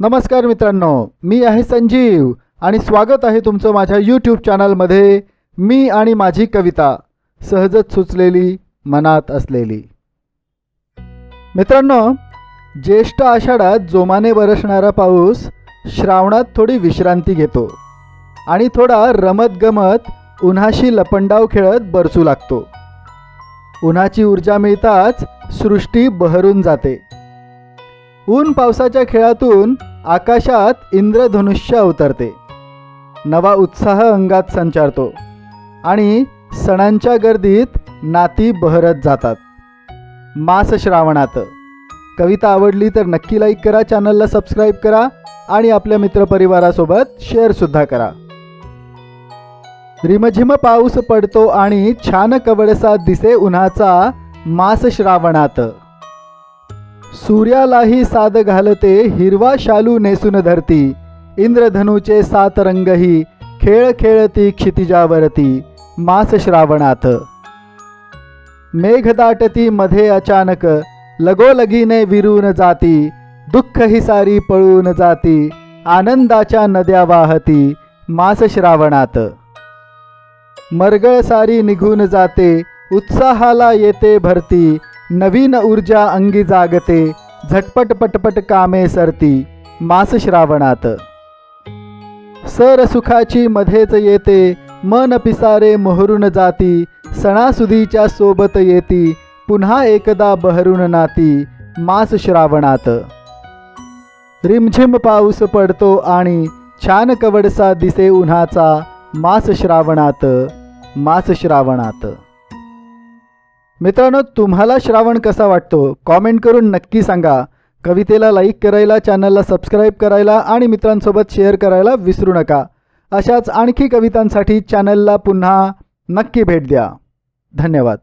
नमस्कार मित्रांनो मी आहे संजीव आणि स्वागत आहे तुमचं माझ्या यूट्यूब चॅनलमध्ये मी आणि माझी कविता सहजच सुचलेली मनात असलेली. मित्रांनो ज्येष्ठ आषाढात जोमाने बरसणारा पाऊस श्रावणात थोडी विश्रांती घेतो आणि थोडा रमतगमत उन्हाशी लपंडाव खेळत बरसू लागतो. उन्हाची ऊर्जा मिळताच सृष्टी बहरून जाते. ऊन पावसाच्या खेळातून आकाशात इंद्रधनुष्य अवतरते नवा उत्साह अंगात संचारतो आणि सणांच्या गर्दीत नाती बहरत जातात. मास श्रावणात. कविता आवडली तर नक्की लाईक करा चॅनलला सबस्क्राईब करा आणि आपल्या मित्रपरिवारासोबत शेअरसुद्धा करा. रिमझिम पाऊस पडतो आणि छान कवडसा दिसे उन्हाचा मास श्रावणात. सूर्यालाही साद घालते हिरवा शालू नेसून धरती. इंद्रधनुचे सात रंगही खेळ खेळती क्षितिजावरती. मास श्रावणात मेघ दाटती मध्ये अचानक लगोलगीने विरून जाती. दुःख ही सारी पळून जाती. आनंदाच्या नद्या वाहती. मास श्रावणात मरगळ सारी निघून जाते. उत्साहाला येते भरती. नवीन ऊर्जा अंगी जागते झटपट पटपट कामे सरती मास श्रावणात. सर सुखाची मध्येच येते मन पिसारे मोहरून जाती सणासुदीच्या सोबत येती पुन्हा एकदा बहरून नाती मास श्रावणात. रिमझिम पाऊस पडतो आणि छान कवडसा दिसे उन्हाचा मास श्रावणात मास श्रावणात. मित्रांनो तुम्हाला श्रावण कसा वाटतो? कॉमेंट करून नक्की सांगा. कवितेला लाईक करायला चॅनलला सबस्क्राईब करायला आणि मित्रांसोबत शेअर करायला विसरू नका. अशाच आणखी कवितांसाठी चॅनलला पुन्हा नक्की भेट द्या. धन्यवाद.